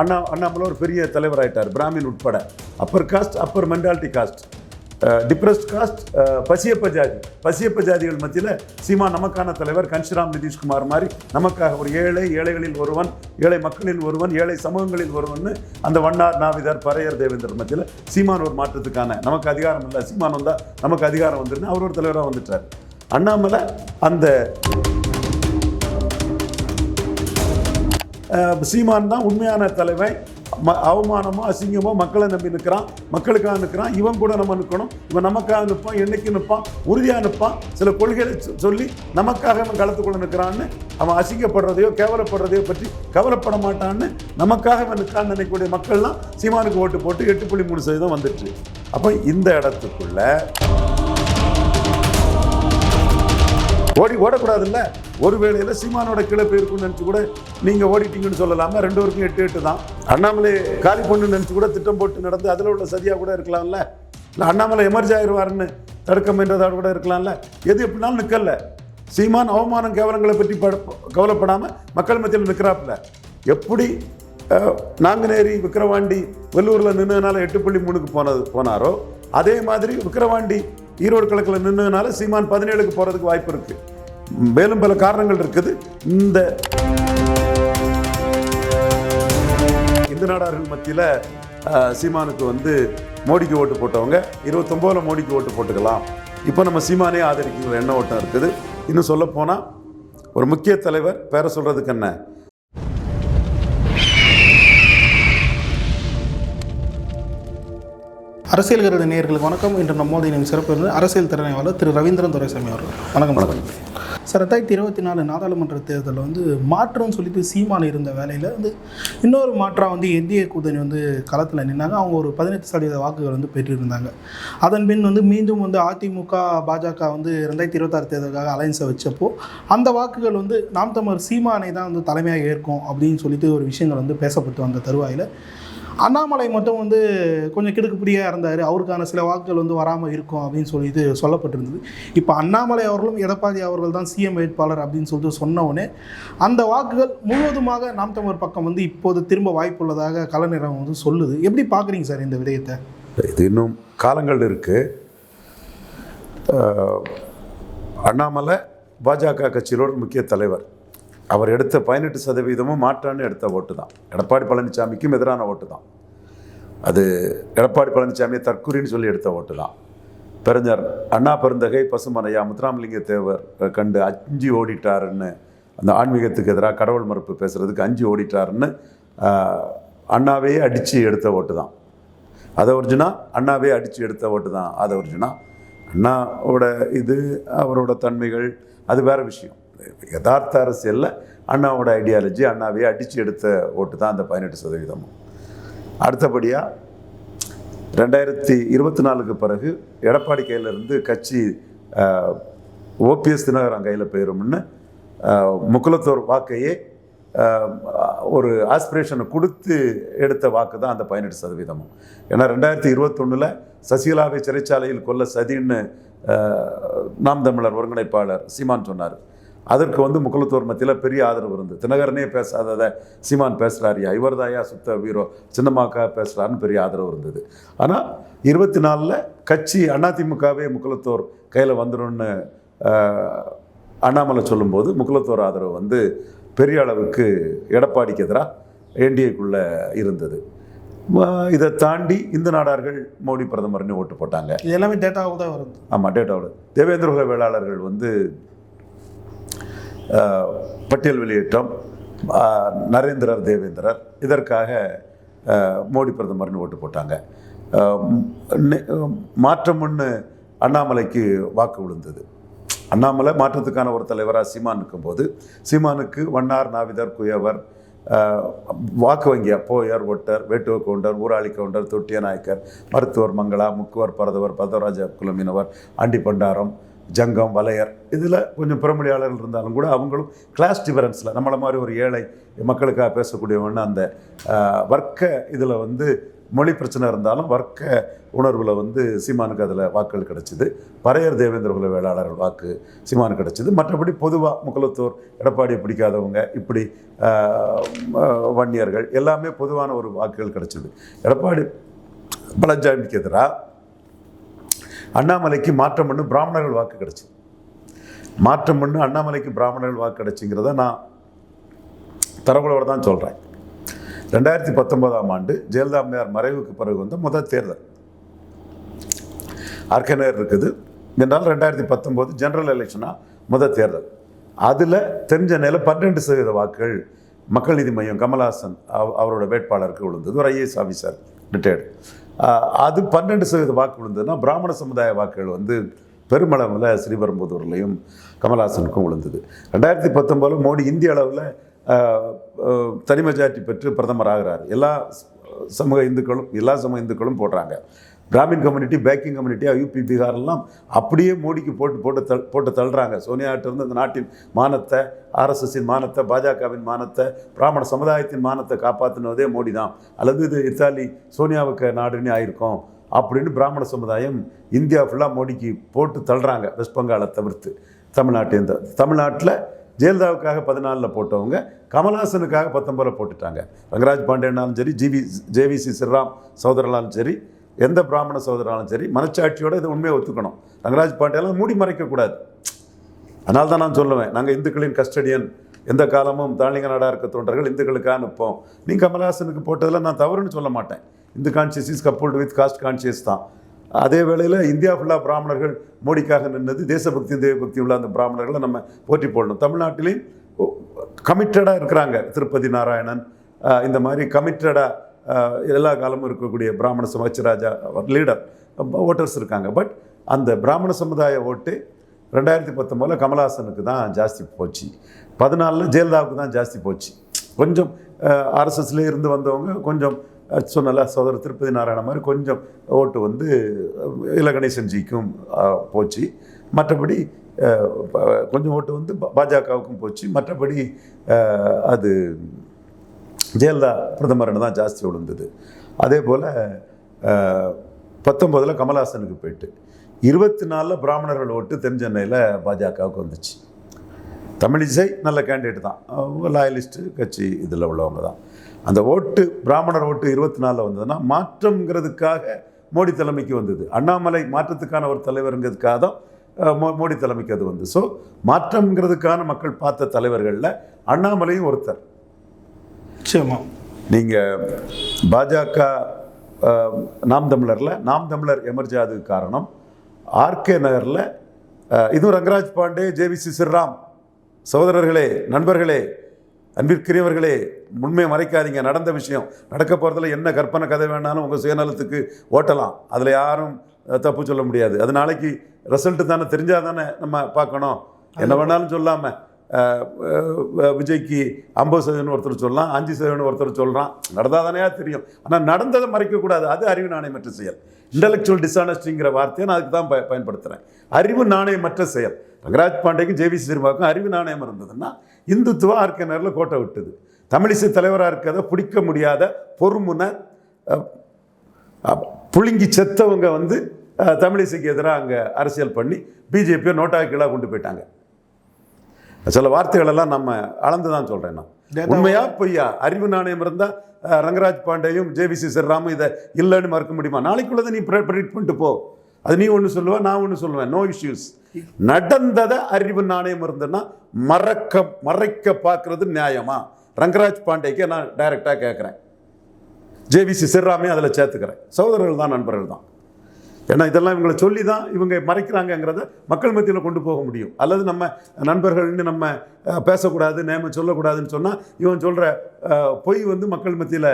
அண்ணா அண்ணாமலை ஒரு பெரிய தலைவராயிட்டார் பிராமின் உட்பட. Upper caste upper mentality caste depressed caste பசியப்ப ஜாதி. பசியப்ப ஜாதிகள் மத்தியில் சீமா நமக்கான தலைவர் கன்ஷிராம் நிதிஷ்குமார் மாதிரி நமக்காக ஒரு ஏழை ஏழைகளில் ஒருவன் ஏழை மக்களில் ஒருவன் ஏழை சமூகங்களில் ஒருவன் அந்த வண்ணார் நாவிதார் பறையர் தேவேந்தர் மத்தியில் சீமான் ஒரு மாற்றத்துக்கான. நமக்கு அதிகாரம் இல்லை சீமான் வந்தால் நமக்கு அதிகாரம் வந்துருன்னு அவர் ஒரு தலைவராக வந்துட்டார். அண்ணாமலை அந்த சீமான் தான் உண்மையான தலைவன். ம அவமானமோ அசிங்கமோ மக்களை நம்பி நிற்கிறான். மக்களுக்காக நிற்கிறான். இவன் கூட நம்ம நிற்கணும். இவன் நமக்காக நிற்பான். என்னைக்கு நிற்பான்? உறுதியாக நிற்பான். சில கொள்கைகளை சொல்லி நமக்காக அவன் களத்துக்குள்ளே நிற்கிறான்னு அவன் அசிங்கப்படுறதையோ கேவலப்படுறதையோ பற்றி கவலைப்பட மாட்டான்னு நமக்காக அவன் நிற்கான்னு நினைக்கக்கூடிய மக்கள்லாம் சீமானுக்கு ஓட்டு போட்டு எட்டு புள்ளி மூணு சதவீதம் வந்துட்டு அப்போ இந்த இடத்துக்குள்ள ஓடி ஓடக்கூடாதுல்ல? ஒரு வேளையில் சீமானோட கிளப்பு இருக்குன்னு நினச்சி கூட நீங்கள் ஓடிட்டீங்கன்னு சொல்லலாமா. ரெண்டு பேருக்கும் எட்டு எட்டு தான். அண்ணாமலை காலி பொண்ணு நினச்சி கூட திட்டம் போட்டு நடந்து அதில் உள்ள சதியாக கூட இருக்கலாம்ல? இல்லை அண்ணாமலை எமர்ஜி ஆயிடுவாருன்னு தடுக்க முயன்றதோட கூட இருக்கலாம்ல? எது எப்படினாலும் நிற்கல சீமான் அவமானம் கேவலங்களை பற்றி ப கவலைப்படாமல் மக்கள் மத்தியில் நிற்கிறாப்புல எப்படி நாங்குநேரி விக்கிரவாண்டி வெள்ளூரில் நின்றதுனால எட்டு புள்ளி மூணுக்கு போனது போனாரோ அதே மாதிரி விக்கிரவாண்டி ஈரோடு கிழக்கில் நின்றதுனால சீமான் பதினேழுக்கு போகிறதுக்கு வாய்ப்பு இருக்குது மேலும் பல காரணங்கள் இருக்குது. இந்த இந்து நாடார்கள் மத்தியில் சீமானுக்கு வந்து மோடிக்கு ஓட்டு போட்டவங்க இருபத்தொம்போதில் மோடிக்கு ஓட்டு போட்டுக்கலாம். இப்போ நம்ம சீமானே ஆதரிக்கிற எண்ண ஓட்டம் இருக்குது. இன்னும் சொல்லப் போனால் ஒரு முக்கிய தலைவர் பேரை சொல்கிறதுக்கு என்ன? அரசியல் கருத நேயர்களுக்கு வணக்கம். இன்று நம்மோது சிறப்பு விருந்தினர் அரசியல் திறனாய்வாளர் திரு. ரவீந்திரன் துரைசாமி அவர்கள். வணக்கம். வணக்கம். சார் ரெண்டாயிரத்தி இருபத்தி நாலு நாடாளுமன்ற தேர்தலில் வந்து மாற்றம்னு சொல்லிட்டு சீமான் இருந்த வேலையில் வந்து இன்னொரு மாற்றம் வந்து எந்திய கூட்டணி வந்து களத்தில் நின்னாங்க. அவங்க ஒரு பதினெட்டு சதவீத வாக்குகள் வந்து பெற்றிருந்தாங்க. அதன் பின் வந்து மீண்டும் வந்து அதிமுக பாஜக வந்து ரெண்டாயிரத்தி இருபத்தாறு தேர்தலுக்காக அலைன்ஸை வச்சப்போ அந்த வாக்குகள் வந்து நாம் தமிழர் சீமானை தான் வந்து தலைமையாக ஏற்கும் அப்படின்னு சொல்லிட்டு ஒரு விஷயங்கள் வந்து பேசப்பட்டு வந்த தருவாயில் அண்ணாமலை மட்டும் வந்து கொஞ்சம் கிடுக்குப்பிடியாக இருந்தார். அவருக்கான சில வாக்குகள் வந்து வராமல் இருக்கும் அப்படின்னு சொல்லிட்டு சொல்லப்பட்டிருந்தது. இப்போ அண்ணாமலை அவர்களும் எடப்பாடி அவர்கள் தான் சிஎம் வேட்பாளர் அப்படின்னு சொல்லிட்டு சொன்னவுடனே அந்த வாக்குகள் முழுவதுமாக நாம் தமிழர் பக்கம் வந்து இப்போது திரும்ப வாய்ப்புள்ளதாக கலைநிறம் வந்து சொல்லுது. எப்படி பார்க்குறீங்க சார் இந்த விடயத்தை? இது இன்னும் காலங்கள் இருக்குது அண்ணாமலை பாஜக கட்சியிலோட முக்கிய தலைவர். அவர் எடுத்த பதினெட்டு சதவீதமும் மாற்றான்னு எடுத்த ஓட்டு தான். எடப்பாடி பழனிசாமிக்கும் எதிரான ஓட்டு தான். அது எடப்பாடி பழனிசாமியை தற்குறின்னு சொல்லி எடுத்த ஓட்டு தான். பெருஞ்சர் அண்ணா பெருந்தகை பசுமனையா முத்துராமலிங்க தேவர் கண்டு அஞ்சு ஓடிட்டாருன்னு அந்த ஆன்மீகத்துக்கு எதிராக கடவுள் மறுப்பு பேசுறதுக்கு அஞ்சு ஓடிட்டாருன்னு அண்ணாவே அடித்து எடுத்த ஓட்டு தான். அதை ஒரிஜினா அண்ணாவே அடித்து எடுத்த ஓட்டு தான். அதை ஒரிஜினா அண்ணாவோட இது அவரோட தன்மைகள் அது வேற விஷயம். யதார்த்த அரசியலில் அண்ணாவோட ஐடியாலஜி அண்ணாவையே அடித்து எடுத்த ஓட்டு தான் அந்த பதினெட்டு சதவீதமும். அடுத்தபடியாக ரெண்டாயிரத்தி இருபத்தி நாலுக்கு பிறகு எடப்பாடி கையிலிருந்து கட்சி ஓபிஎஸ் தினகரன் கையில் போயிடும்னு முக்குலத்தோர் வாக்கையே ஒரு ஆஸ்பிரேஷனை கொடுத்து எடுத்த வாக்கு தான் அந்த பதினெட்டு சதவீதமும். ஏன்னா ரெண்டாயிரத்தி இருபத்தொன்னில் சசிகலாவை சிறைச்சாலையில் கொல்ல சதின்னு நாம் தமிழர் ஒருங்கிணைப்பாளர் சீமான் சொன்னார். அதற்கு வந்து முக்குலத்தோர் மத்தியில் பெரிய ஆதரவு இருந்தது. தினகரனே பேசாததை சீமான் பேசுகிறாரியா இவர் தாயா சுத்த வீரோ? சின்னமாக்கா பேசுகிறாருன்னு பெரிய ஆதரவு இருந்தது. ஆனால் இருபத்தி நாலில் கட்சி அதிமுகவே முக்குலத்தோர் கையில் வந்துடும்னு அண்ணாமலை சொல்லும்போது முக்குலத்தோர் ஆதரவு வந்து பெரிய அளவுக்கு எடப்பாடிக்கு எதிராக என்டிஏக்குள்ளே இருந்தது. இதை தாண்டி இந்த நாடார்கள் மோடி பிரதமர்னு ஓட்டு போட்டாங்க. எல்லாமே டேட்டாவாக தான் வருது ஆமாம் டேட்டாவோட தேவேந்திர வேளாளர்கள் வந்து பட்டியல் வெளியேற்றம் நரேந்திரர் தேவேந்திரர். இதற்காக மோடி பிரதமர்னு ஓட்டு போட்டாங்க. மாற்றம்னு அண்ணாமலைக்கு வாக்கு விழுந்தது. அண்ணாமலை மாற்றத்துக்கான ஒரு தலைவராக சீமான் இருக்கும்போது சீமானுக்கு வண்ணார் நாவிதர் குயவர் ஆஹ், வாக்கு வங்கி போயர் ஒட்டர் வேட்டுவ கவுண்டர் ஊராளி கவுண்டர் தொட்டிய நாயக்கர் மருத்துவர் மங்களா முக்குவர் பரதவர் பதவராஜ குலமினவர் ஆண்டி பண்டாரம் ஜங்கம் வலையர் இதில் கொஞ்சம் பிறமொழியாளர்கள் இருந்தாலும் கூட அவங்களும் கிளாஸ் டிஃபரன்ஸில் நம்மளை மாதிரி ஒரு ஏழை மக்களுக்காக பேசக்கூடியவன்னு அந்த வர்க்க இதில் வந்து மொழி பிரச்சனை இருந்தாலும் வர்க்க உணர்வில் வந்து சீமானுக்கு அதில் வாக்குகள் கிடைச்சிது. பறையர் தேவேந்திர குல வேளாளர்கள் வாக்கு சீமானு கிடைச்சிது. மற்றபடி பொதுவாக முகலத்தூர் எடப்பாடியை பிடிக்காதவங்க இப்படி வன்னியர்கள் எல்லாமே பொதுவான ஒரு வாக்குகள் கிடைச்சிது. எடப்பாடி பழஞ்சாமிக்கு எதிராக அண்ணாமலைக்கு மாற்றம் பண்ணு பிராமணர்கள் வாக்கு கிடச்சி. மாற்றம் பண்ணு அண்ணாமலைக்கு பிராமணர்கள் வாக்கு கிடைச்சிங்கிறத நான் தரவுகளோடு தான் சொல்கிறேன் ரெண்டாயிரத்தி பத்தொன்பதாம் ஆண்டு ஜெயலலிதா அம்மையார் மறைவுக்கு பிறகு வந்த முதல் தேர்தல். ஆர்கனர் இருக்குது. என்றால் ரெண்டாயிரத்தி பத்தொம்போது ஜெனரல் எலெக்ஷனாக முதல் தேர்தல். அதில் தெரிஞ்ச நிலை பன்னெண்டு சதவீத வாக்குகள் மக்கள் நீதி மையம் கமல்ஹாசன் அவ- அவரோட வேட்பாளருக்கு விழுந்தது. ஒரு ஐஏஎஸ் ஆஃபீஸர் ரிட்டையர்டு அது பன்னெண்டு சதவீத வாக்கு விழுந்ததுன்னா பிராமண சமுதாய வாக்குகள் வந்து பெருமளவில் ஸ்ரீபெரும்புதூர்லேயும் கமல்ஹாசனுக்கும் விழுந்தது. ரெண்டாயிரத்தி பத்தொம்போதில் மோடி இந்திய அளவில் தனி மெஜாரிட்டி பெற்று பிரதமர் ஆகிறார். எல்லா சமூக இந்துக்களும் எல்லா சமூக இந்துக்களும் போடுறாங்க. Brahmin community backing community UP பீகார்லாம் அப்படியே மோடிக்கு போட்டு போட்டு தள் போட்டு தள்ளுறாங்க. சோனியாட்டிருந்து இந்த நாட்டின் மானத்தை ஆர்எஸ்எஸ்ஸின் மானத்தை பாஜகவின் மானத்தை பிராமண சமுதாயத்தின் மானத்தை காப்பாற்றினதே மோடி தான் அல்லது இது இத்தாலி சோனியாவுக்கு நாடுன்னு ஆயிருக்கும் அப்படின்னு பிராமண சமுதாயம் இந்தியா ஃபுல்லாக மோடிக்கு போட்டு தள்ளுறாங்க வெஸ்ட் பெங்காலை தவிர்த்து. தமிழ்நாட்டில் தமிழ்நாட்டில் ஜெயலலிதாவுக்காக பதினாலில் போட்டவங்க கமல்ஹாசனுக்காக பத்தொம்பதில் போட்டுட்டாங்க. ரங்கராஜ் பாண்டேனாலும் சரி ஜிவி ஜேவிசி ஸ்ரீராம் சோதரனாலும் சரி எந்த பிராமண சோதரனாலும் சரி மனச்சாட்சியோடு இதை உண்மையை ஒத்துக்கணும். ரங்கராஜ் பாண்டியெல்லாம் மூடி மறைக்கக்கூடாது. அதனால தான் நான் சொல்லுவேன் நாங்கள் இந்துக்களின் கஸ்டடியன். எந்த காலமும் தாளிங்க நாடாக இருக்க தொண்டர்கள் இந்துக்களுக்காக நிற்போம். நீ கமல்ஹாசனுக்கு போட்டதில் நான் தவறுன்னு சொல்ல மாட்டேன். Hindu conscious is coupled with caste conscious தான். அதே வேளையில் இந்தியா ஃபுல்லாக பிராமணர்கள் மோடிக்காக நின்றது தேசபக்தி தேவபக்தி உள்ள அந்த பிராமணர்களை நம்ம போற்றி போடணும். தமிழ்நாட்டிலையும் கமிட்டடாக இருக்கிறாங்க. திருப்பதி நாராயணன் இந்த மாதிரி கமிட்டடாக எல்லா காலமும் இருக்கக்கூடிய பிராமண சமாஜராஜா லீடர் ஓட்டர்ஸ் இருக்காங்க. பட் அந்த பிராமண சமுதாய ஓட்டு ரெண்டாயிரத்தி பத்தொம்போதில் கமல்ஹாசனுக்கு தான் ஜாஸ்தி போச்சு. பதினாலில் ஜெயலலிதாவுக்கு தான் ஜாஸ்தி போச்சு. கொஞ்சம் ஆர்எஸ்எஸ்ல இருந்து வந்தவங்க கொஞ்சம் சொன்னல சோதரர் திருப்பதி நாராயண மாதிரி கொஞ்சம் ஓட்டு வந்து இலகணேசன் ஜிக்கும் போச்சு. மற்றபடி கொஞ்சம் ஓட்டு வந்து பாஜகவுக்கும் போச்சு. மற்றபடி அது ஜெயலலிதா பிரதமர்னு தான் ஜாஸ்தி விழுந்தது. அதே போல் பத்தொம்போதில் கமல்ஹாசனுக்கு போயிட்டு இருபத்தி நாலில் பிராமணர்கள் ஓட்டு தென் சென்னையில் பாஜகவுக்கு வந்துச்சு. தமிழிசை நல்ல கேண்டிடேட் தான். லாயலிஸ்ட்டு கட்சி இதில் உள்ளவங்க தான். அந்த ஓட்டு பிராமணர் ஓட்டு இருபத்தி நாலில் வந்ததுன்னா மாற்றம்ங்கிறதுக்காக மோடி தலைமைக்கு வந்தது. அண்ணாமலை மாற்றத்துக்கான ஒரு தலைவருங்கிறதுக்காக தான் மோ மோடி தலைமைக்கு அது வந்து ஸோ மாற்றம்ங்கிறதுக்கான மக்கள் பார்த்த தலைவர்களில் அண்ணாமலையும் ஒருத்தர். நிச்சயமா. நீங்கள் பாஜக நாம் தமிழரில் நாம் தமிழர் எமர்ஜி ஆனதுக்கு காரணம் ஆர்கே நகரில் இதுவும் ரங்கராஜ் பாண்டே ஜேவிசி ஸ்ரீராம் சகோதரர்களே நண்பர்களே அன்பிற்குரியவர்களே உண்மையை மறைக்காதீங்க. நடந்த விஷயம் நடக்க போகிறதுல என்ன கற்பனை கதை வேணாலும் உங்கள் சுயநலத்துக்கு ஓட்டலாம். அதில் யாரும் தப்பு சொல்ல முடியாது. அது நாளைக்கு ரிசல்ட்டு தானே தெரிஞ்சால் தானே நம்ம பார்க்கணும். என்ன வேணாலும் சொல்லாமல் விஜய்க்கு ஐம்பது சதவீதம் ஒருத்தர் சொல்லலாம் அஞ்சு சதவீதம் ஒருத்தர் சொல்கிறான் நடந்தால் தானே தெரியும். ஆனால் நடந்ததை மறைக்கக்கூடாது. அது அறிவு நாணயமற்ற செயல். இன்டலெக்சுவல் டிஸானஸ்டிங்கிற வார்த்தையை நான் அதுக்கு தான் ப பயன்படுத்துகிறேன் அறிவு நாணயமற்ற செயல். ரங்கராஜ் பாண்டேக்கும் ஜேவிசி சிறுமாவுக்கும் அறிவு நாணயம் இருந்ததுன்னா இந்துத்துவம் ஆர்கே நேரில் கோட்டை விட்டது. தமிழிசை தலைவராக இருக்கிறத பிடிக்க முடியாத பொறுமுனை புழுங்கி செத்தவங்க வந்து தமிழிசைக்கு எதிராக அங்கே அரசியல் பண்ணி பிஜேபியை நோட்டாக்கீழாக கொண்டு போயிட்டாங்க. சில வார்த்தைகளெல்லாம் நம்ம அளந்து தான் சொல்கிறேன் நான். உண்மையா பொய்யா? அறிவு நாணயம் இருந்தால் ரங்கராஜ் பாண்டேயும் ஜேவிசி ஸ்ரீராமும் இதை இல்லைன்னு மறுக்க முடியுமா? நாளைக்குள்ளதை நீ ப்ரெடிக்ட் பண்ணிட்டு போ. அது நீ ஒன்று சொல்லுவ நான் ஒன்று சொல்லுவேன். நோ இஷ்யூஸ் நடந்ததை அறிவு நாணயம் இருந்ததுன்னா மறக்க மறைக்க பார்க்கறது நியாயமா? ரங்கராஜ் பாண்டேக்கே நான் டைரெக்டாக கேட்குறேன் ஜேவிசி ஸ்ரீராமையும் அதில் சேர்த்துக்கிறேன். சகோதரர்கள் தான் நண்பர்கள் தான். ஏன்னா இதெல்லாம் இவங்களை சொல்லி தான் இவங்க மறைக்கிறாங்கங்கிறத மக்கள் மத்தியில் கொண்டு போக முடியும். அல்லது நம்ம நண்பர்கள்னு நம்ம பேசக்கூடாது நேம சொல்லக்கூடாதுன்னு சொன்னால் இவன் சொல்கிற பொய் வந்து மக்கள் மத்தியில்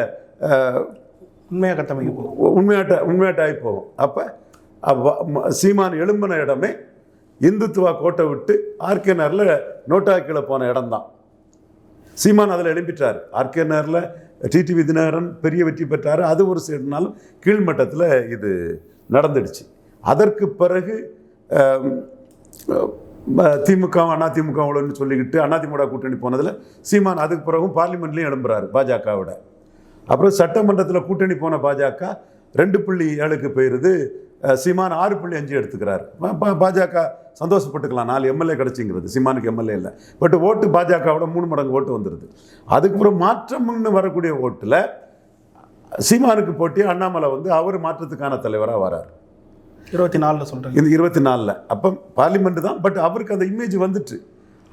உண்மையாக கட்டமைக்க போகும். உண்மையாட்ட உண்மையாட்ட ஆகி போகும். அப்போ சீமான் எழும்பின இடமே இந்துத்துவா கோட்டை விட்டு ஆர்கேனரில் நோட்டா கீழே போன இடம்தான். சீமான் அதில் எழும்பிட்டார். ஆர்கேனரில் டிடிவி தினகரன் பெரிய வெற்றி பெற்றார். அது ஒரு சைடுனாலும் கீழ்மட்டத்தில் இது நடந்துடுச்சு. அதற்கு பிறகு திமுக அதிமுகவுலன்னு சொல்லிக்கிட்டு அதிமுக கூட்டணி போனதில் சீமான் அதுக்கு பிறகும் பார்லிமெண்ட்லேயும் எழும்புறாரு பாஜகவோட. அப்புறம் சட்டமன்றத்தில் கூட்டணி போன பாஜக ரெண்டு புள்ளி ஏழுக்கு போயிருது. சீமான் ஆறு புள்ளி அஞ்சு எடுத்துக்கிறார். பாஜக சந்தோஷப்பட்டுக்கலாம். நாலு எம்எல்ஏ கிடச்சிங்கிறது. சீமானுக்கு எம்எல்ஏ இல்லை. பட் ஓட்டு பாஜகவோட மூணு மடங்கு ஓட்டு வந்துடுது அதுக்கப்புறம் மாற்றம்னு வரக்கூடிய ஓட்டில் சீமானுக்கு போட்டி அண்ணாமலை வந்து அவர் மாற்றத்துக்கான தலைவராக வரார். இருபத்தி நாலில் சொல்கிறேன் இந்த இருபத்தி நாலில் அப்போ பார்லிமெண்ட் தான் பட் அவருக்கு அந்த இமேஜ் வந்துட்டு.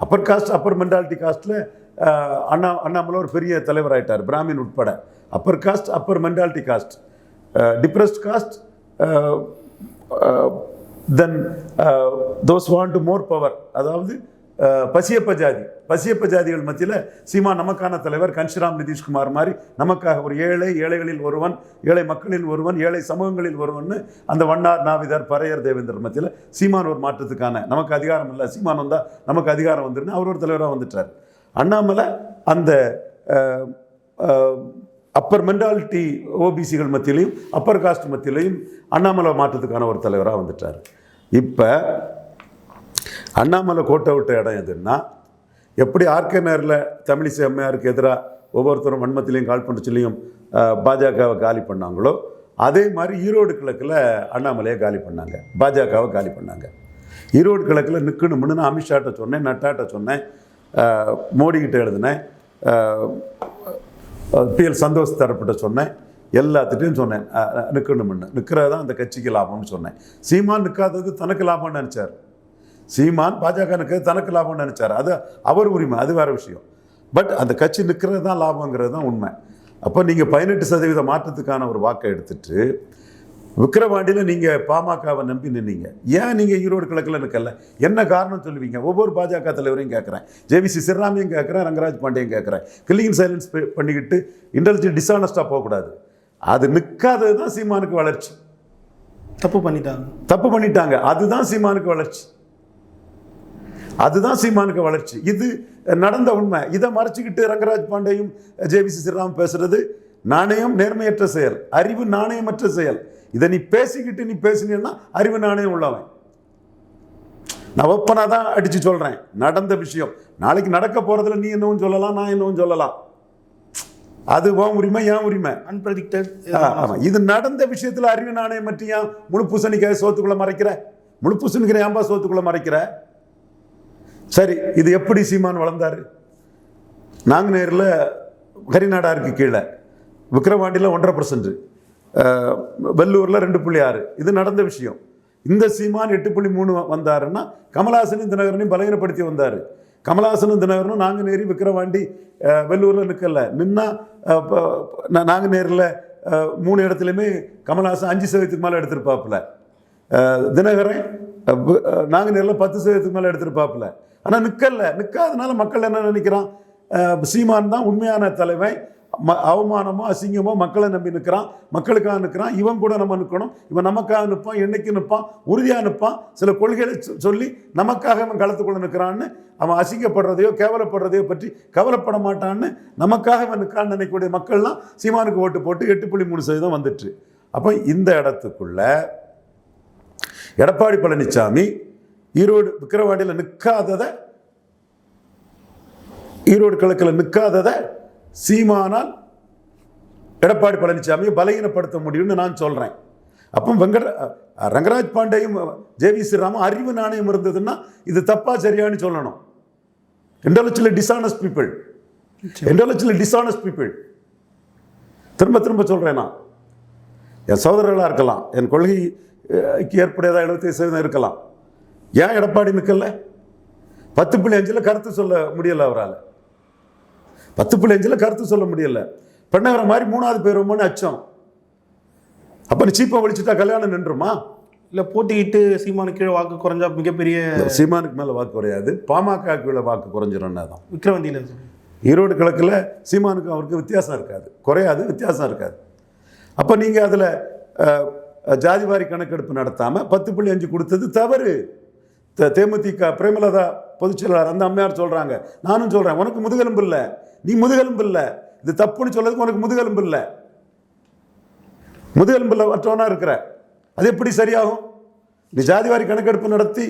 அப்பர் காஸ்ட் அப்பர் மென்டாலிட்டி காஸ்ட்டில் அண்ணா அண்ணாமலை ஒரு பெரிய தலைவராயிட்டார் பிராமின் உட்பட. Upper caste upper mentality caste depressed caste then those want more power அதாவது பசியப்ப ஜாதி. பசியப்ப ஜாதிகள் மத்தியில் சீமா நமக்கான தலைவர் கன்ஷிராம் நிதிஷ்குமார் மாதிரி நமக்காக ஒரு ஏழை ஏழைகளில் ஒருவன் ஏழை மக்களில் ஒருவன் ஏழை சமூகங்களில் ஒருவன் அந்த வண்ணார் நாவிதர் பறையர் தேவேந்தர் மத்தியில் சீமான் ஒரு மாற்றத்துக்கான நமக்கு அதிகாரம் இல்லை. சீமான் வந்தால் நமக்கு அதிகாரம் வந்துருன்னு அவர் ஒரு தலைவராக வந்துட்டார். அண்ணாமலை அந்த அப்பர் மென்டாலிட்டி ஓபிசிகள் மத்தியிலையும் அப்பர் காஸ்ட் மத்தியிலையும் அண்ணாமலை மாற்றத்துக்கான ஒரு தலைவராக வந்துட்டார். இப்போ அண்ணாமலை கோட்டை விட்ட இடம் எதுன்னா எப்படி ஆர்கே நேரில் தமிழிசை அம்மையாருக்கு எதிராக ஒவ்வொருத்தரும் வன்மத்திலையும் கால் பாஜகவை காலி பண்ணாங்களோ அதே மாதிரி ஈரோடு கிழக்கில் அண்ணாமலையை காலி பண்ணாங்க. பாஜகவை காலி பண்ணாங்க. ஈரோடு கிழக்கில் நிற்கணும்னு நான் அமித்ஷாட்ட சொன்னேன் நட்டாட்ட சொன்னேன் மோடிக்கிட்ட எழுதினேன் பிஎல் சந்தோஷ் தரப்பிட்ட சொன்னேன் எல்லாத்துட்டையும் சொன்னேன் நிற்கணும்னு நிற்கிறதான் அந்த கட்சிக்கு லாபம்னு சொன்னேன். சீமான் நிற்காதது தனக்கு லாபம்னு நினச்சார். சீமான் பாஜக நிற்கிறது தனக்கு லாபம்னு நினச்சார். அது அவர் உரிமை அது வேறு விஷயம். பட் அந்த கட்சி நிற்கிறது தான் லாபங்கிறது தான் உண்மை. அப்போ நீங்கள் பதினெட்டு சதவீத மாற்றத்துக்கான ஒரு வாக்கை எடுத்துட்டு விக்கிரவாண்டியில் நீங்கள் பாமகவை நம்பி நின்னீங்க. ஏன் நீங்கள் ஈரோடு கிழக்கில் நிற்கல என்ன காரணம் சொல்லுவீங்க? ஒவ்வொரு பாஜக தலைவரையும் கேட்குறேன் ஜேவிசி சிவராமையும் கேட்குறேன் ரங்கராஜ் பாண்டியும் கேட்குறேன் கில்லிங் சைலன்ஸ் பண்ணிக்கிட்டு இன்டெலிஜென்ட் டிஸானஸ்டாக போகக்கூடாது. அது நிற்காதது தான் சீமானுக்கு வளர்ச்சி. தப்பு பண்ணிட்டாங்க. தப்பு பண்ணிட்டாங்க. அதுதான் சீமானுக்கு வளர்ச்சி. அதுதான் சீமானுக்கு வளர்ச்சி. இது நடந்த உண்மை. இதை மறைச்சிக்கிட்டு ரங்கராஜ் பாண்டேயும் ஜேவிசி ஸ்ரீராம் பேசுறது நாணயம் நேர்மையற்ற செயல் அறிவு நாணயமற்ற செயல். இதை நீ பேசிக்கிட்டு நீ பேசினீன்னா அறிவு நாணயம் உள்ளவன். நான் ஒப்பனாக தான் அடித்து சொல்கிறேன் நடந்த விஷயம். நாளைக்கு நடக்க போகிறதுல நீ என்னவும் சொல்லலாம் நான் என்னவும் சொல்லலாம். அது உன் உரிமை என் உரிமை. அன்பிரடிக்டட் ஆ, ஆமா. இது நடந்த விஷயத்துல அறிவு நாணயம் பற்றி ஏன் முழு பூசணிக்காய் சோத்துக்குள்ள மறைக்கிற? முழு பூசணிக்காய் ஏன்பா சோத்துக்குள்ள மறைக்கிற? சரி இது எப்படி சீமான் வளர்ந்தார்? நாங்குநேரில் கரிநாடாருக்கு கீழே விக்ரவாண்டியில் ஒன்றரை பர்சன்ட் வெள்ளூரில் ரெண்டு புள்ளி ஆறு. இது நடந்த விஷயம். இந்த சீமான் எட்டு புள்ளி மூணு வந்தாருன்னா கமலஹாசனும் தினகரனையும் பலகீனப்படுத்தி வந்தார். கமலாசனும் தினகரனும் நாங்குநேரி விக்கிரவாண்டி வெள்ளூரில் நிற்கல நின்னா நாங்குநேரில் மூணு இடத்துலையுமே கமலாசன் அஞ்சு சதவீதத்துக்கு மேலே எடுத்திருப்பாப்புல. தினகரன் அஹ், நாங்குநேரில் பத்து சதவீதத்துக்கு மேலே எடுத்திருப்பாப்புல. ஆனால் நிற்கல நிற்காதனால மக்கள் என்ன நினைக்கிறான்? சீமான் தான் உண்மையான தலைவன். ம அவமானமோ அசிங்கமோ மக்களை நம்பி நிற்கிறான் மக்களுக்காக நிற்கிறான் இவன் கூட நம்ம நிற்கணும் இவன் நமக்காக நிற்பான். என்னைக்கு நிற்பான்? உறுதியாக நிற்பான். சில கொள்கைகளை சொ- சொல்லி நமக்காக அவன் களத்துக்குள்ள நிற்கிறான்னு அவன் அசிங்கப்படுறதையோ கேவலப்படுறதையோ பற்றி கவலைப்பட மாட்டான்னு நமக்காக அவன் நிற்கிறான்னு நினைக்கக்கூடிய மக்கள்லாம் சீமானுக்கு ஓட்டு போட்டு எட்டு புள்ளி மூணு சதவீதம் வந்துட்டு. அப்போ இந்த இடத்துக்குள்ள எடப்பாடி பழனிசாமி ஈரோடு விக்கிரவாண்டியில் நிற்காததை ஈரோடு கிழக்கில் நிற்காததை சீமானால் எடப்பாடி பழனிசாமியை பலகீனப்படுத்த முடியும்னு நான் சொல்கிறேன் அப்போ வெங்கட ரங்கராஜ் பாண்டேயும் ஜேவி ஸ்ரீராமும் அறிவு நாணயம் இருந்ததுன்னா இது தப்பா சரியான்னு சொல்லணும். Intellectually dishonest people intellectually dishonest people திரும்ப திரும்ப சொல்கிறேன் நான். என் சகோதரர்களாக இருக்கலாம். என் கொள்கைக்கு ஏற்புடையதாக எழுபத்தி சதவீதம் இருக்கலாம். ஏன் எடப்பாடி நிற்கல பத்து புள்ளி அஞ்சில் கருத்து சொல்ல முடியல அவரால். பத்து புள்ளி அஞ்சில் கருத்து சொல்ல முடியல. பெண்ணவர மாதிரி மூணாவது பேருமோன்னு அச்சம். அப்போ நீ சீப்பை ஒழிச்சிட்டா கல்யாணம் நின்றுமா? இல்லை போட்டியிட்டு சீமானு கீழே வாக்கு குறைஞ்சா மிகப்பெரிய சீமானுக்கு மேலே வாக்கு குறையாது. பாமக கீழே வாக்கு குறைஞ்சிரும்னா தான் விக்ரவண்டியில் ஈரோடு கிழக்கில் சீமானுக்கு அவருக்கு வித்தியாசம் இருக்காது. குறையாது வித்தியாசம் இருக்காது. அப்போ நீங்கள் அதில் ஜாதிவாரி கணக்கெடுப்பு நடத்தாமல் பத்து புள்ளி அஞ்சு கொடுத்தது தவறு. தேமுதிக பிரேமலதா பொதுச்செயலாளர் அந்த அம்மையார் சொல்கிறாங்க நானும் சொல்கிறேன் உனக்கு முதுகெலும்பு இல்லை. நீ முதுகெலும்பு இல்லை. இது தப்புன்னு சொல்கிறதுக்கு உனக்கு முதுகெலும்பு இல்லை. முதுகெலும்பு இல்லை மற்றவனா இருக்கிற. அது எப்படி சரியாகும்? நீ ஜாதிவாரி கணக்கெடுப்பு நடத்தி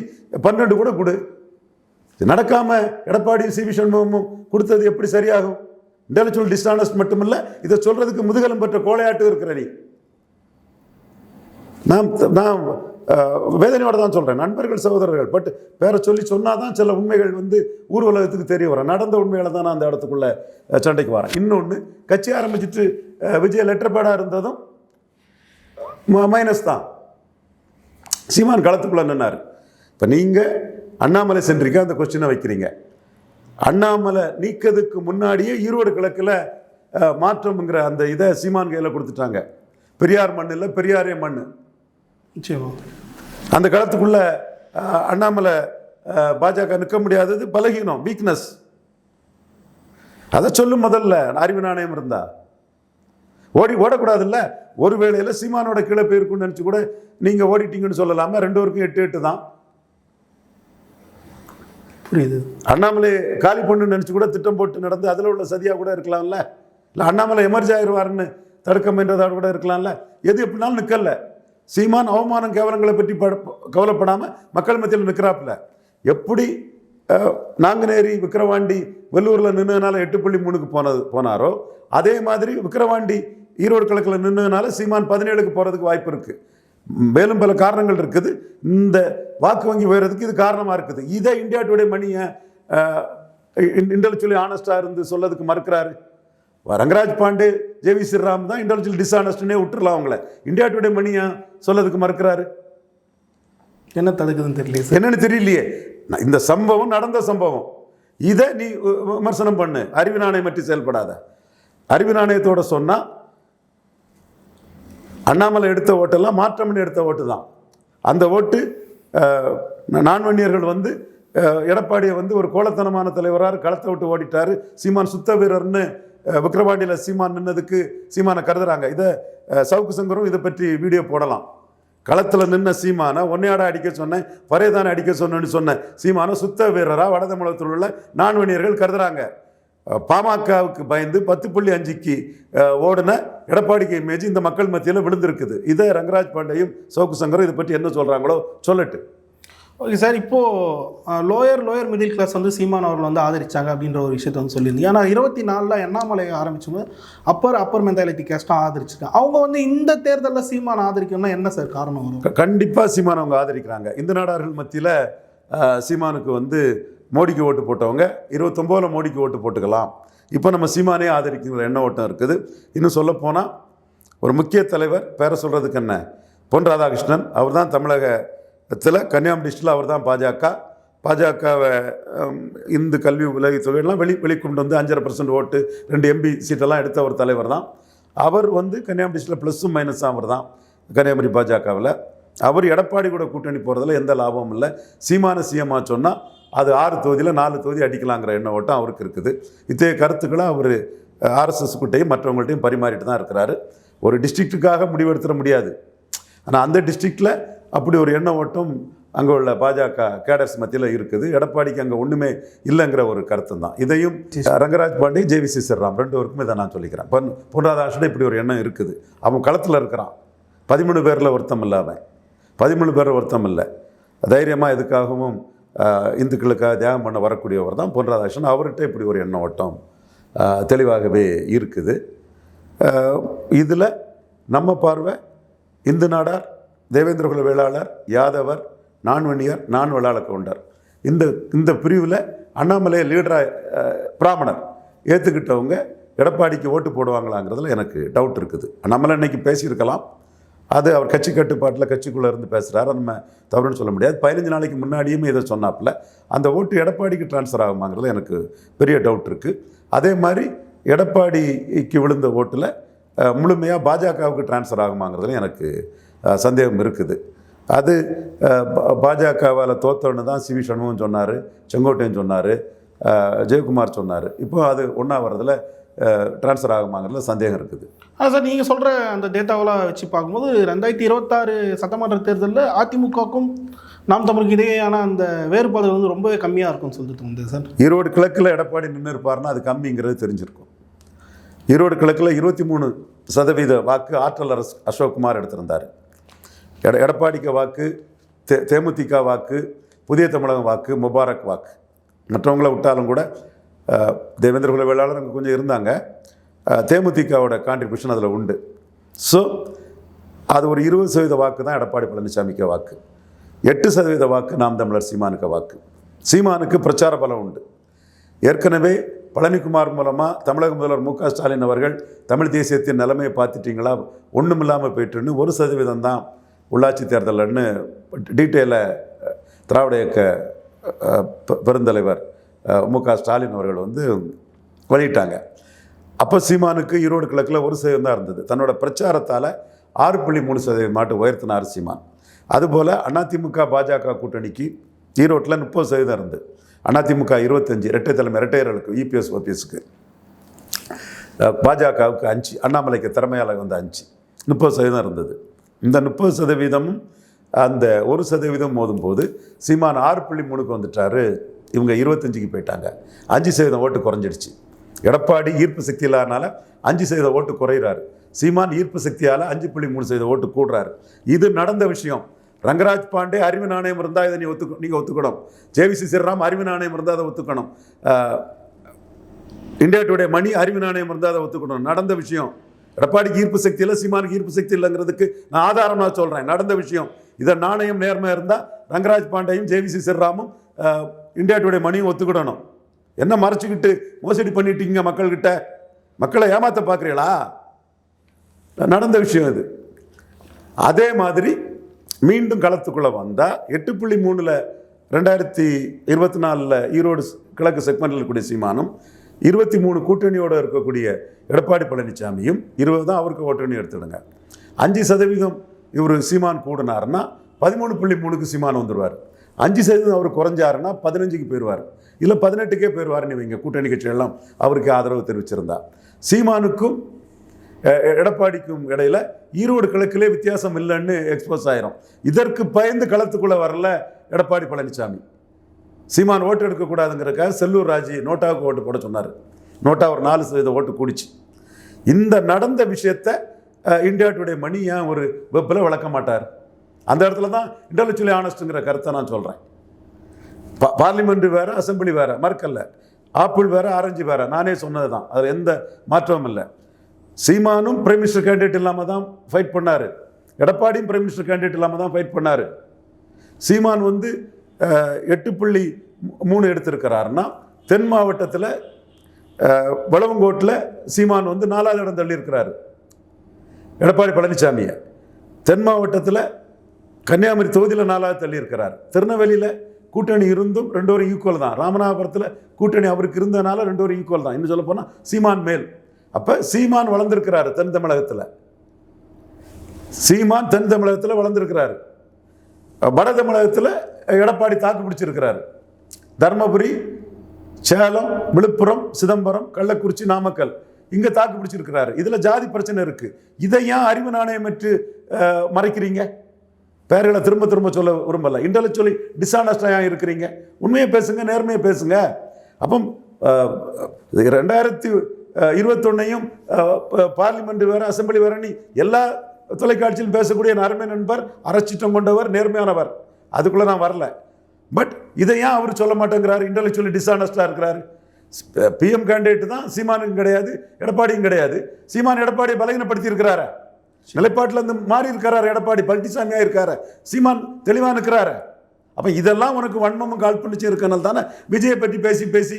பன்னெண்டு கூட கொடு. இது நடக்காமல் எடப்பாடி சி. வி. சண்முகமும் கொடுத்தது எப்படி சரியாகும்? இன்டெலக்சுவல் டிஸ்டானஸ்ட் மட்டுமில்ல இதை சொல்கிறதுக்கு முதுகெலும்பற்ற பெற்ற கோழையாட்டு இருக்கிற நீ. நான் நான் வேதனையோட தான் சொல்கிறேன் நண்பர்கள் சகோதரர்கள் பட் பேரை சொல்லி சொன்னால் தான் சில உண்மைகள் வந்து ஊர் உலகத்துக்கு தெரிய வரும். நடந்த உண்மைகளை தான் நான் அந்த இடத்துக்குள்ளே சண்டைக்கு வரேன். இன்னொன்று கட்சி ஆரம்பிச்சிட்டு விஜய் லெட்டர் பேடாக இருந்ததும் மைனஸ் தான். சீமான் களத்துக்குள்ளே நின்னார். இப்போ நீங்கள் அண்ணாமலை சென்றீங்க அந்த கொஸ்டினை வைக்கிறீங்க. அண்ணாமலை நீக்கிறதுக்கு முன்னாடியே ஈரோடு கிழக்கில் மாற்றம்ங்கிற அந்த இதை சீமான் கையில் கொடுத்துட்டாங்க. பெரியார் மண் இல்லை பெரியாரே மண் அந்த களத்துக்குள்ள அஹ், அண்ணாமலை பாஜக நிற்க முடியாதது பலகீனம் வீக்னஸ் அதை சொல்லும் முதல்ல அறிவு நாணயம் இருந்தா. ஓடி ஓடக்கூடாதுல்ல? ஒரு வேளையில சீமானோட கீழே போயிருக்குன்னு நினச்சி கூட நீங்கள் ஓடிட்டீங்கன்னு சொல்லலாமா ரெண்டு பேருக்கும் எட்டு எட்டு தான். புரியுது. அண்ணாமலை காலி பண்ணு நினச்சி கூட திட்டம் போட்டு நடந்து அதில் உள்ள சதியாக கூட இருக்கலாம்ல? இல்லை அண்ணாமலை எமர்ஜி ஆயிடுவாருன்னு தடுக்க முயன்றதோட கூட இருக்கலாம்ல? எது எப்படினாலும் நிற்கல சீமான் அவமானம் கேவலங்களை பற்றி கவலைப்படாமல் மக்கள் மத்தியில் நிற்கிறாப்புல. எப்படி நாங்குநேரி விக்கிரவாண்டி வெள்ளூரில் நின்றதுனால எட்டு புள்ளி மூணுக்கு போனது போனாரோ அதே மாதிரி விக்கிரவாண்டி ஈரோடு கிழக்கில் நின்றதுனால சீமான் பதினேழுக்கு போகிறதுக்கு வாய்ப்பு இருக்குது மேலும் பல காரணங்கள் இருக்குது. இந்த வாக்கு வங்கி உயர்றதுக்கு இது காரணமாக இருக்குது. இதை இந்தியா டுடே மணியை இன்டெலெக்சுவலி ஆனஸ்டாக இருந்து சொல்லதுக்கு மறுக்கிறாரு? ரங்கராஜ் பாண்டே ஜேவி ஸ்ரீராம் தான் இன்டெலெக்சுவல் டிஸ்ஆனஸ்ட்னே விட்டுறலாம் அவங்கள. இந்தியா டுடே மணியை சொல்லதுக்கு மறுக்கிறாரு? என்ன தடுக்குதுன்னு தெரியல சார்? என்னன்னு தெரியலையே. இந்த சம்பவம் நடந்த சம்பவம். இதை நீ வி- விமர்சனம் பண்ணு. அறிவு நாணயம் பற்றி செயல்படாத. அறிவு நாணயத்தோட சொன்னா அண்ணாமலை எடுத்த ஓட்டெல்லாம் மாற்றம்னு எடுத்த ஓட்டு தான். அந்த ஓட்டு நான்வன்னியர்கள் வந்து எடப்பாடியை வந்து ஒரு கோலத்தனமான தலைவராக களத்தை விட்டு ஓடிட்டாரு. சீமான் சுத்த வீரர்னு விக்ரவாண்டியில் சீமான் நின்னதுக்கு சீமானை கருதுறாங்க. இதை சவுக்கு சங்கரும் இதை பற்றி வீடியோ போடலாம். களத்தில் நின்ன சீமானை ஒன்னையாட அடிக்க சொன்னேன் பரேதான அடிக்க சொன்னேன்னு சொன்னேன். சீமானை சுத்த வீரராக வடதமிழகத்தில் உள்ள நான்வணியர்கள் கருதுறாங்க. பாமகவுக்கு பயந்து பத்து புள்ளி அஞ்சுக்கு ஓடின எடப்பாடிக்கு இமேஜ் இந்த மக்கள் மத்தியில் விழுந்திருக்குது. இதை ரங்கராஜ் பாண்டேயும் சவுக்கு சங்கரும் இதை பற்றி என்ன சொல்கிறாங்களோ சொல்லட்டு. ஓகே சார் இப்போது லோயர் லோயர் மிடில் கிளாஸ் வந்து சீமான் அவர்கள் வந்து ஆதரித்தாங்க அப்படின்ற ஒரு விஷயத்தை வந்து சொல்லியிருந்தீங்க. ஏன்னா இருபத்தி நாலில் அண்ணாமலை ஆரம்பிச்சும்போது அப்பர் அப்பர் மென்டாலிட்டி கேஸ்ட்டாக ஆதரிச்சிருக்காங்க அவங்க வந்து இந்த தேர்தலில் சீமான் ஆதரிக்கணும்னா என்ன சார் காரணம் வரும்? கண்டிப்பாக சீமான் அவங்க ஆதரிக்கிறாங்க. இந்த நாடார்கள் மத்தியில் சீமானுக்கு வந்து மோடிக்கு ஓட்டு போட்டவங்க இருபத்தொம்போதில் மோடிக்கு ஓட்டு போட்டுக்கலாம். இப்போ நம்ம சீமானே ஆதரிக்கிற எண்ண ஓட்டம் இருக்குது. இன்னும் சொல்லப்போனால் ஒரு முக்கிய தலைவர் பேரை சொல்கிறதுக்கு என்ன? பொன் ராதாகிருஷ்ணன் அவர் தான் தமிழக தமிழகத்தில் கன்னியாகுமரி டிஸ்ட்ரிக்டில் அவர் தான் பாஜக. பாஜகவை இந்து கல்வி உலக தொகையெல்லாம் வெளி வெளிக்கொண்டு வந்து அஞ்சரை பர்சன்ட் ஓட்டு ரெண்டு எம்பி சீட்டெல்லாம் எடுத்த ஒரு தலைவர் தான் அவர் வந்து கன்னியாகுமரி டிஸ்ட்ரிக்டில் ப்ளஸ்ஸும் மைனஸும் அவர் தான் கன்னியாகுமரி பாஜகவில். அவர் எடப்பாடி கூட கூட்டணி போகிறதுல எந்த லாபமும் இல்லை. சீமான சிஎம்மா சொன்னால் அது ஆறு தொகுதியில் நாலு தொகுதி அடிக்கலாங்கிற எண்ண ஓட்டம் அவருக்கு இருக்குது. இத்தகைய கருத்துக்களை அவர் ஆர்எஸ்எஸ் கிட்டையும் மற்றவங்கள்ட்டையும் பரிமாறிட்டு தான் இருக்கிறாரு. ஒரு டிஸ்ட்ரிக்ட்டுக்காக முடிவெடுத்துட முடியாது. ஆனால் அந்த டிஸ்ட்ரிக்டில் அப்படி ஒரு எண்ண ஓட்டம் அங்கே உள்ள பாஜக கேடர்ஸ் மத்தியில் இருக்குது. எடப்பாடிக்கு அங்கே ஒன்றுமே இல்லைங்கிற ஒரு கருத்து தான் இதையும் ரங்கராஜ் பாண்டே ஜேவி ஸ்ரீராம் ரெண்டு பேருக்குமே இதை நான் சொல்லிக்கிறேன். பொன் பொன்ராதாகிருஷ்ணன் இப்படி ஒரு எண்ணம் இருக்குது. அவன் களத்தில் இருக்கிறான். பதிமூணு பேரில் ஒருத்தம் இல்லை அவன். பதிமூணு பேரில் ஒருத்தம் இல்லை. தைரியமாக எதுக்காகவும் இந்துக்களுக்காக தியாகம் பண்ண வரக்கூடியவர் தான் பொன் அவர்கிட்ட இப்படி ஒரு எண்ண ஓட்டம் தெளிவாகவே இருக்குது. இதில் நம்ம பார்வை இந்து நாடார் தேவேந்திரகுல வேளாளர் யாதவர் நான்வணியர் நான் வேளாள கவுண்டர் இந்த இந்த பிரிவில் அண்ணாமலை லீடராக பிராமணர். ஏற்றுக்கிட்டவங்க எடப்பாடிக்கு ஓட்டு போடுவாங்களாங்கிறதுல எனக்கு டவுட் இருக்குது. அண்ணாமலை இன்னைக்கு பேசியிருக்கலாம். அது அவர் கட்சி கட்டுப்பாட்டில் கட்சிக்குள்ளே இருந்து பேசுகிறாரு நம்ம தவறுன்னு சொல்ல முடியாது. பதினஞ்சு நாளைக்கு முன்னாடியுமே இதை சொன்னாப்புல. அந்த ஓட்டு எடப்பாடிக்கு ட்ரான்ஸ்ஃபர் ஆகுமாங்கிறது எனக்கு பெரிய டவுட் இருக்குது அதே மாதிரி எடப்பாடிக்கு விழுந்த ஓட்டில் முழுமையாக பாஜகவுக்கு ட்ரான்ஸ்ஃபர் ஆகுமாங்கிறதுல எனக்கு சந்தேகம் இருக்குது. அது பாஜகவால் தோத்தோன்னு தான் சி வி சண்முகம் சொன்னார் செங்கோட்டையன் சொன்னார் ஜெயக்குமார் சொன்னார். இப்போ அது ஒன்றா வர்றதுல ட்ரான்ஸ்ஃபர் ஆகுமாங்கிறதுல சந்தேகம் இருக்குது. ஆ சார் நீங்கள் சொல்கிற அந்த டேட்டாவெல்லாம் வச்சு பார்க்கும்போது ரெண்டாயிரத்தி இருபத்தாறு சட்டமன்ற தேர்தலில் அதிமுகவுக்கும் நாம் தமிழுக்கு இடையேயான அந்த வேறுபாடுகள் வந்து ரொம்பவே கம்மியாக இருக்கும்னு சொல்லிட்டு தோணுது சார். ஈரோடு கிழக்கில் எடப்பாடி நின்று இருப்பாருன்னா அது கம்மிங்கிறது தெரிஞ்சிருக்கும். ஈரோடு கிழக்கில் இருபத்தி மூணு சதவீத வாக்கு ஆற்றல் அரசு அசோக்குமார் எடுத்திருந்தார். எட எடப்பாடிக்கு வாக்கு தே தேமுதிக வாக்கு புதிய தமிழகம் வாக்கு முபாரக் வாக்கு. மற்றவங்கள விட்டாலும் கூட தேவேந்திர குல வேளாளர் அங்கே கொஞ்சம் இருந்தாங்க. தேமுதிகவோட கான்ட்ரிபியூஷன் அதில் உண்டு. ஸோ அது ஒரு இருபது சதவீத வாக்கு தான் எடப்பாடி பழனிசாமிக்கு வாக்கு. எட்டு சதவீத வாக்கு நாம் தமிழர் சீமானுக்கு வாக்கு. சீமானுக்கு பிரச்சார பலம் உண்டு. ஏற்கனவே பழனிக்குமார் மூலமாக தமிழக முதல்வர் மு க ஸ்டாலின் அவர்கள் தமிழ் தேசியத்தின் நிலைமையை பார்த்துட்டிங்களா? ஒன்றும் இல்லாமல் போயிட்டுன்னு ஒரு சதவீதம் தான் உள்ளாட்சி தேர்தல்னு டீட்டெயிலை திராவிட இயக்க பெருந்தலைவர் மு க ஸ்டாலின் அவர்கள் வந்து வெளியிட்டாங்க. அப்போ சீமானுக்கு ஈரோடு கிழக்கில் ஒரு சதவீதம் தான் இருந்தது. தன்னோட பிரச்சாரத்தால் ஆறு புள்ளி மூணு சதவீதம் மாட்டு உயர்த்தினார் சீமான். அதுபோல் அதிமுக பாஜக கூட்டணிக்கு ஈரோட்டில் முப்பது சதவீதம் இருந்து அதிமுக இருபத்தஞ்சி இரட்டை தலைமை இரட்டையர்களுக்கு இபிஎஸ் ஓபிஎஸ்க்கு. பாஜகவுக்கு அஞ்சு அண்ணாமலைக்கு திறமையாளர் வந்து அஞ்சு முப்பது சதவீதம் இருந்தது. இந்த முப்பது சதவீதம் அந்த ஒரு சதவீதம் மோதும் போது சீமான் ஆறு புள்ளி மூணுக்கு வந்துட்டாரு. இவங்க இருபத்தஞ்சுக்கு போயிட்டாங்க. அஞ்சு சதவீதம் ஓட்டு குறைஞ்சிடுச்சு. எடப்பாடி ஈர்ப்பு சக்தி இல்லாதனால அஞ்சு சதவீத ஓட்டு குறையிறாரு. சீமான் ஈர்ப்பு சக்தியால் அஞ்சு புள்ளி மூணு சதவீத ஓட்டு கூடுறாரு. இது நடந்த விஷயம். ரங்கராஜ் பாண்டே அறிவு நாணயம் இருந்தால் இதை நீ ஒத்து நீங்கள் ஒத்துக்கணும். ஜேவிசி சிறராம் அறிவு நாணயம் இருந்தால் அதை ஒத்துக்கணும். இந்தியா டுடே மணி அறிவு நாணயம் இருந்தால் அதை ஒத்துக்கணும். நடந்த விஷயம். எடப்பாடிக்கு ஈர்ப்பு சக்தி இல்லை சீமானுக்கு ஈர்ப்பு சக்தி இல்லைங்கிறதுக்கு நான் ஆதாரம் நான் சொல்கிறேன் நடந்த விஷயம். இதை நாணயம் நேர்மை இருந்தால் ரங்கராஜ் பாண்டேயும் ஜேவிசி ஸ்ரீராமும் ஆஹ், இந்தியா டுடே மணியும் ஒத்துக்கிடணும். என்ன மறைச்சிக்கிட்டு மோசடி பண்ணிட்டீங்க மக்கள்கிட்ட? மக்களை ஏமாத்த பார்க்குறீங்களா நடந்த விஷயம் இது. அதே மாதிரி மீண்டும் களத்துக்குள்ளே வந்தால் எட்டு புள்ளி மூணில் ரெண்டாயிரத்தி இருபத்தி நாலில் ஈரோடு கிழக்கு செக்மெண்டில் இருக்கக்கூடிய சீமானம் இருபத்தி மூணு கூட்டணியோடு இருக்கக்கூடிய எடப்பாடி பழனிசாமியும் இருபது தான் அவருக்கு ஓட்டணி எடுத்துடுங்க. அஞ்சு சதவீதம் இவர் சீமான் கூடினாருன்னா பதிமூணு புள்ளி மூணுக்கு சீமான் வந்துடுவார் அஞ்சு சதவீதம் அவர் குறைஞ்சாருன்னா பதினஞ்சுக்கு போயிடுவார் இல்லை பதினெட்டுக்கே போயிடுவார்னு வைங்க கூட்டணி கட்சியெல்லாம் அவருக்கு ஆதரவு தெரிவிச்சிருந்தா. சீமானுக்கும் எடப்பாடிக்கும் இடையில ஈரோடு கிழக்கிலே வித்தியாசம் இல்லைன்னு எக்ஸ்போஸ் ஆயிரும். இதற்கு பயந்து களத்துக்குள்ளே வரல எடப்பாடி பழனிசாமி சீமான் ஓட்டு எடுக்கக்கூடாதுங்கிறக்காக செல்லூர் ராஜி நோட்டாவுக்கு ஓட்டு போட சொன்னார். நோட்டா ஒரு நாலு சதவீத ஓட்டு கூடிச்சு. இந்த நடந்த விஷயத்த இந்தியா டுடே மணி ஏன் ஒரு வெப்பில் விளக்க மாட்டார்? அந்த இடத்துல தான் இன்டலெக்சுவலி ஆனஸ்ட்டுங்கிற கருத்தை நான் சொல்கிறேன் பா பார்லிமெண்ட் வேறு அசெம்பிளி வேறு மறுக்கல்ல ஆப்பிள் வேறு ஆரஞ்சு வேறு. நானே சொன்னது தான். அதில் எந்த மாற்றமும் இல்லை. சீமானும் பிரைம் மினிஸ்டர் கேண்டிடேட் இல்லாமல் தான் ஃபைட் பண்ணார். எடப்பாடியும் பிரைம் மினிஸ்டர் கேண்டிடேட் இல்லாமல் தான் ஃபைட் பண்ணார். சீமான் வந்து எட்டு புள்ளி மூணு எடுத்திருக்கிறாருன்னா தென் மாவட்டத்தில் வளவங்கோட்டில் சீமான் வந்து நாலாவது இடம் தள்ளியிருக்கிறாரு. எடப்பாடி பழனிசாமியை. தென் மாவட்டத்தில் கன்னியாகுமரி தொகுதியில் நாலாவது தள்ளியிருக்கிறார். திருநெல்வேலியில் கூட்டணி இருந்தும் ரெண்டு பேரும் ஈக்குவல் தான். ராமநாதபுரத்தில் கூட்டணி அவருக்கு இருந்தனால ரெண்டு பேரும் ஈக்குவல் தான். இன்னும் சொல்ல போனால் சீமான் மேல். அப்போ சீமான் வளர்ந்துருக்கிறாரு தென் தமிழகத்தில். சீமான் தென் தமிழகத்தில் வளர்ந்துருக்கிறாரு. வட தமிழகத்தில் எடப்பாடி தாக்கு பிடிச்சிருக்கிறாரு. தருமபுரி சேலம் விழுப்புரம் சிதம்பரம் கள்ளக்குறிச்சி நாமக்கல் இங்கே தாக்கு பிடிச்சிருக்கிறாரு. இதில் ஜாதி பிரச்சனை இருக்குது இதை ஏன் அறிவு நாணயமற்று அஹ், மறைக்கிறீங்க? பேர்களை திரும்ப திரும்ப சொல்ல விரும்பலை. இன்டலெக்சுவலி டிஸானஸ்டாக இருக்கிறீங்க? உண்மையை பேசுங்க நேர்மையை பேசுங்க. அப்போ ரெண்டாயிரத்தி இருபத்தொன்னையும் பார்லிமெண்ட் வேறு அசெம்பிளி வேறு நீ எல்லா தொலைக்காட்சியில் பேசக்கூடிய என் அருமை நண்பர் அறச்சிட்டம் கொண்டவர் நேர்மையானவர். அதுக்குள்ளே நான் வரல. பட் இதை ஏன் அவர் சொல்ல மாட்டேங்கிறார்? இன்டலெக்சுவலி டிஸானஸ்டாக இருக்கிறார். பிஎம் கேண்டிடேட் தான் சீமானுக்கும் கிடையாது எடப்பாடியும் கிடையாது. சீமான் எடப்பாடியை பலகீனப்படுத்தி இருக்கிறாரு? நிலைப்பாட்டில் இருந்து மாறி இருக்காரு எடப்பாடி? பழனிசாமியாக இருக்காரு? சீமான் தெளிவாக இருக்கிறாரு அப்போ இதெல்லாம் உனக்கு வன்மமும் காழ்ப்புணிச்சு இருக்கனால தானே விஜயை பற்றி பேசி பேசி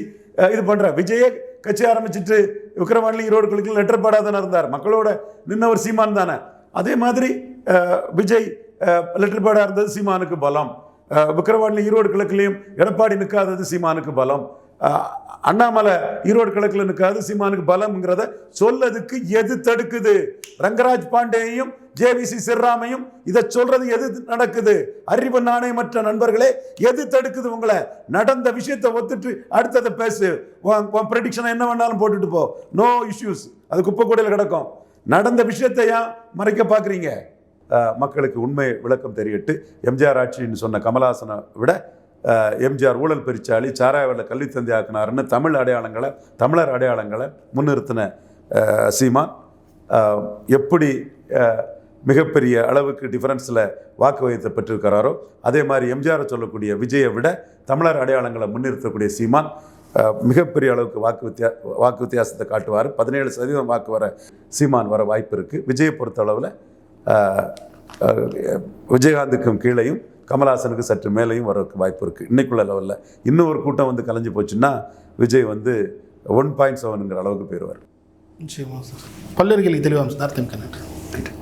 இது பண்ணுற விஜயே கட்சி ஆரம்பிச்சிட்டு விக்ரவாணி ஈரோடு குழுக்கள் லெட்டர் பாடாதானே இருந்தார். மக்களோட நின்னவர் சீமான் தானே. அதே மாதிரி விஜய் லெட்டர் பேர்டாக இருந்தது சீமானுக்கு பலம். அஹ், ஈரோடு கிழக்குலையும் எடப்பாடி நிற்காதது சீமானுக்கு பலம். அண்ணாமலை ஈரோடு கிழக்கில் நிற்காது சீமானுக்கு பலம்ங்கிறத சொல்லதுக்கு எது தடுக்குது? ரங்கராஜ் பாண்டேயையும் ஜேவிசி சிறாமையும் இதை சொல்றது எது நடக்குது? அறிவு நாணயமற்ற நண்பர்களே எது தடுக்குது உங்களை? நடந்த விஷயத்தை ஒத்துட்டு அடுத்ததை பேசு. ப்ரெடிக்ஷனை என்ன வேணாலும் போட்டுட்டு போ. நோ இஷ்யூஸ் அது குப்பை கூடையில் கிடக்கும். நடந்த விஷயத்தையா மறைக்க பார்க்குறீங்க? மக்களுக்கு உண்மை விளக்கம் தெரியட்டு. எம்ஜிஆர் ஆட்சின்னு சொன்ன கமலஹாசனை விட எம்ஜிஆர் ஊழல் பெருச்சாளி சாராயவரில் கல்வி தந்தி ஆக்கினாருன்னு தமிழ் அடையாளங்களை தமிழர் அடையாளங்களை முன்னிறுத்தின சீமான். எப்படி மிகப்பெரிய அளவுக்கு டிஃபரன்ஸில் வாக்கு வகித்த பெற்றிருக்கிறாரோ அதே மாதிரி எம்ஜிஆரை சொல்லக்கூடிய விஜயை விட தமிழர் அடையாளங்களை முன்னிறுத்தக்கூடிய சீமான். மிகப்பெரிய அளவுக்கு வாக்கு வித்தியா வாக்கு வித்தியாசத்தை காட்டுவார். பதினேழு சதவீதம் வாக்கு வர சீமான் வர வாய்ப்பு இருக்குது விஜயை பொறுத்த அளவில் விஜயகாந்துக்கும் கீழேயும் கமல்ஹாசனுக்கு சற்று மேலேயும் வரக்கு வாய்ப்பு இருக்குது இன்னைக்குள்ள லெவலில் இன்னும் ஒரு கூட்டம் வந்து கலைஞ்சு போச்சுன்னா விஜய் வந்து ஒன் பாயிண்ட் செவனுங்கிற அளவுக்கு போயிடுவார் நிச்சயமா சார். பல்லர்களை தெளிவாக சார் திமுக. நன்றி.